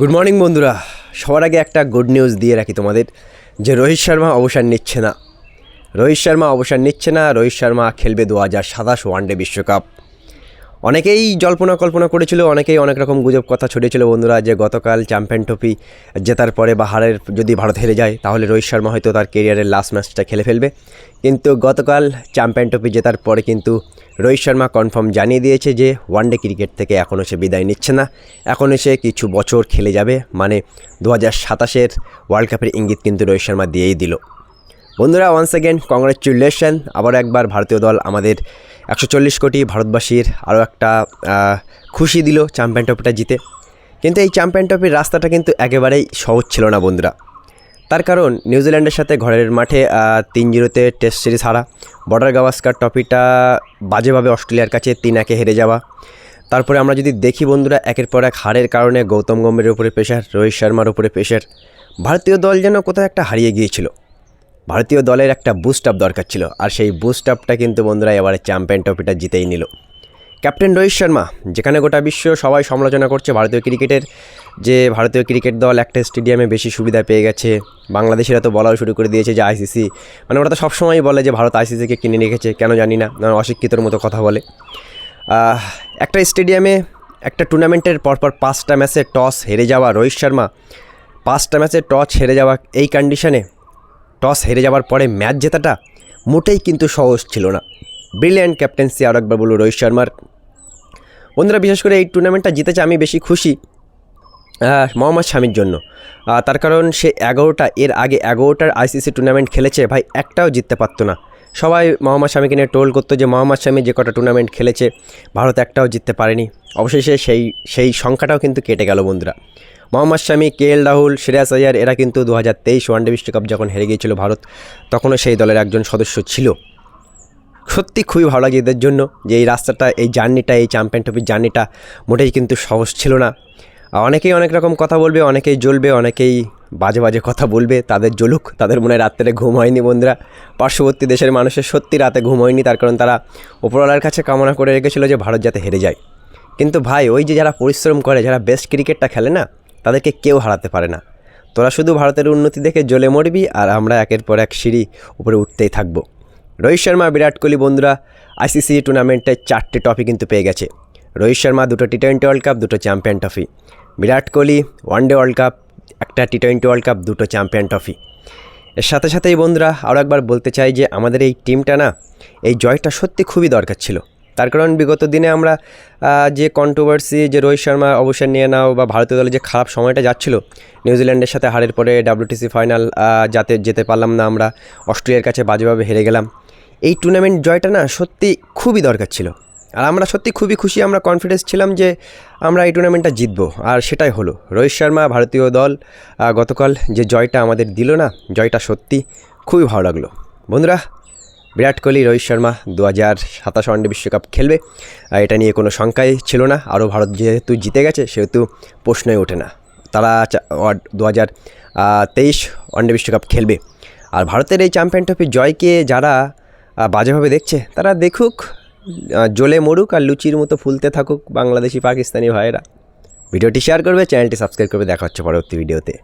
Good morning বন্ধুরা। সবার আগে একটা গুড নিউজ দিয়ে রাখি তোমাদের, যে রোহিত শর্মা অবসর নিচ্ছে না। রোহিত শর্মা অবসর নিচ্ছে না, রোহিত শর্মা খেলবে দু হাজার সাতাশ ওয়ানডে বিশ্বকাপ। অনেকেই জল্পনা কল্পনা করেছিল, অনেকেই অনেক রকম গুজব কথা ছড়িয়েছিল বন্ধুরা, যে গতকাল চ্যাম্পিয়ন ট্রফি জেতার পরে বা হারের যদি ভারত হেরে যায়, তাহলে রোহিত শর্মা হয়তো তার কেরিয়ারের লাস্ট ম্যাচটা খেলে ফেলবে। কিন্তু গতকাল চ্যাম্পিয়ন ট্রফি জেতার পরে কিন্তু রোহিত শর্মা কনফার্ম জানিয়ে দিয়েছে যে ওয়ানডে ক্রিকেট থেকে এখনও সে বিদায় নিচ্ছে না। এখনও সে কিছু বছর খেলে যাবে। মানে দু হাজার সাতাশের ওয়ার্ল্ড কাপের ইঙ্গিত কিন্তু রোহিত শর্মা দিয়েই দিল। বন্ধুরা ওয়ান সেকেন্ড কংগ্রেচুলেশন আবার একবার ভারতীয় দল আমাদের একশো চল্লিশ কোটি ভারতবাসীর আরও একটা খুশি দিল চ্যাম্পিয়ন ট্রফিটা জিতে। কিন্তু এই চ্যাম্পিয়ন ট্রফির রাস্তাটা কিন্তু একেবারেই সহজ ছিল না বন্ধুরা। তার কারণ নিউজিল্যান্ডের সাথে ঘরের মাঠে তিন জিরোতে টেস্ট সিরিজ হারা। বর্ডার গাভাস্কার ট্রফিটা বাজেভাবে অস্ট্রেলিয়ার কাছে তিন একে হেরে যাওয়া। তারপরে আমরা যদি দেখি বন্ধুরা, একের পর এক হারের কারণে গৌতম গম্ভীরের উপরে প্রেশার রোহিত শর্মার উপরে প্রেশার ভারতীয় দল যেন কোথাও একটা হারিয়ে গিয়েছিল। ভারতীয় দলের একটা বুস্ট আপ দরকার ছিল, আর সেই বুস্ট আপটা কিন্তু বন্ধুরা এবারে চ্যাম্পিয়ন ট্রফিটা জিতেই নিল। ক্যাপ্টেন রোহিত শর্মা, যেখানে গোটা বিশ্ব সবাই সমালোচনা করছে ভারতীয় ক্রিকেটের যে ভারতীয় ক্রিকেট দল একটা স্টেডিয়ামে বেশি সুবিধা পেয়ে গেছে। বাংলাদেশিরা তো বলাও শুরু করে দিয়েছে যে আইসিসি মানে ওরা তো সবসময়ই বলে যে ভারত আইসিসিকে কিনে রেখেছে, কেন জানি না অশিক্ষিতর মতো কথা বলে। একটা স্টেডিয়ামে একটা টুর্নামেন্টের পরপর পাঁচটা ম্যাচে টস হেরে যাওয়া রোহিত শর্মা। পাঁচটা ম্যাচে টস হেরে যাওয়া এই কন্ডিশনে টস হেরে যাওয়ার পরে ম্যাচ জেতাটা মোটেই কিন্তু সহজ ছিল না। ব্রিলিয়ান্ট ক্যাপ্টেন্সি আর একবার বলব রোহিত শর্মার। বন্ধুরা, বিশেষ করে এই টুর্নামেন্টটা জিতেছে আমি বেশি খুশি। মোহাম্মদ শামির জন্য। তার কারণ সে এগারোটা, এর আগে এগারোটার আইসিসি টুর্নামেন্ট খেলেছে, ভাই একটাও জিততে পারতো না। সবাই মোহাম্মদ শামিকে নিয়ে টোল করতো যে, মোহাম্মদ শামি যে কটা টুর্নামেন্ট খেলেছে, ভারত একটাও জিততে পারেনি। অবশেষে সেই সেই সংখ্যাটাও কিন্তু কেটে গেল বন্ধুরা। মোহাম্মদ শামি, কে এল রাহুল শ্রেয়াস আয়ার, এরা কিন্তু দু হাজার তেইশ ওয়ানডে বিশ্বকাপ যখন হেরে গিয়েছিল ভারত, তখনও সেই দলের একজন সদস্য ছিল। সত্যি খুবই ভালো লাগে এদের জন্য যে, এই রাস্তাটা, এই জার্নিটা, এই চ্যাম্পিয়ন ট্রফির জার্নিটা মোটেই কিন্তু সহজ ছিল না। অনেকেই অনেক রকম কথা বলবে, অনেকেই জ্বলবে, অনেকেই বাজে বাজে কথা বলবে, তাদের জ্বলুক, তাদের মনে রাত্রে ঘুম হয়নি বন্ধুরা। পার্শ্ববর্তী দেশের মানুষের সত্যি রাতে ঘুম হয়নি, তার কারণ তারা ওপরওয়ালার কাছে কামনা করে রেখেছিল যে ভারত যাতে হেরে যায়। কিন্তু ভাই, ওই যে যারা পরিশ্রম করে, যারা বেস্ট ক্রিকেটটা খেলে না, তাদেরকে কেউ হারাতে পারে না। তোরা শুধু ভারতের উন্নতি দেখে জ্বলে মরবি, আর আমরা একের পর এক সিঁড়ি উপরে উঠতেই থাকব। রোহিত শর্মা, বিরাট কোহলি, বন্ধুরা আইসিসি টুর্নামেন্টে চারটে ট্রফি কিন্তু পেয়ে গেছে। রোহিত শর্মা, দুটো টি টোয়েন্টি ওয়ার্ল্ড কাপ দুটো champion trophy Virat Kohli one day world cup, একটা টি টোয়েন্টি ওয়ার্ল্ড কাপ, দুটো চ্যাম্পিয়ন ট্রফি। এর সাথে সাথেই বন্ধুরা আরও একবার বলতে চাই যে আমাদের এই টিমটা না, এই জয়টা সত্যি খুবই দরকার ছিল। তার কারণ বিগত দিনে আমরা যে কন্ট্রোভার্সি যে রোহিত শর্মা অবসর নিয়ে নাও বা ভারতীয় দলের যে খারাপ সময়টা যাচ্ছিল, নিউজিল্যান্ডের সাথে হারের পরে ডাব্লিউটিসি ফাইনাল যাতে, যেতে পারলাম না আমরা অস্ট্রেলিয়ার কাছে বাজেভাবে হেরে গেলাম। এই টুর্নামেন্ট জয়টা না সত্যি খুবই দরকার ছিল। আর আমরা সত্যি খুবই খুশি, আমরা কনফিডেন্স ছিলাম যে আমরা এই টুর্নামেন্টটা জিতবো। আর সেটাই হলো। রোহিত শর্মা, ভারতীয় দল গতকাল যে জয়টা আমাদের দিল না, জয়টা সত্যি খুবই ভালো লাগল। বন্ধুরা, বিরাট কোহলি, রোহিত শর্মা দু হাজার সাতাশ ওয়ানডে বিশ্বকাপ খেলবে। এটা নিয়ে কোনো শঙ্কাই ছিল না। আরও ভারত যেহেতু জিতে গেছে, সেহেতু প্রশ্নই ওঠে না। তারা দু হাজার তেইশ ওয়ানডে বিশ্বকাপ খেলবে। আর ভারতের এই চ্যাম্পিয়ন ট্রফির জয়কে যারা বাজেভাবে দেখছে, তারা দেখুক জ্বলে মরুক আর লুচির মতো ফুলতে থাকুক বাংলাদেশি পাকিস্তানি ভাইয়েরা। ভিডিওটি শেয়ার করবে চ্যানেলটি সাবস্ক্রাইব করবে, দেখা হচ্ছে পরবর্তী ভিডিওতে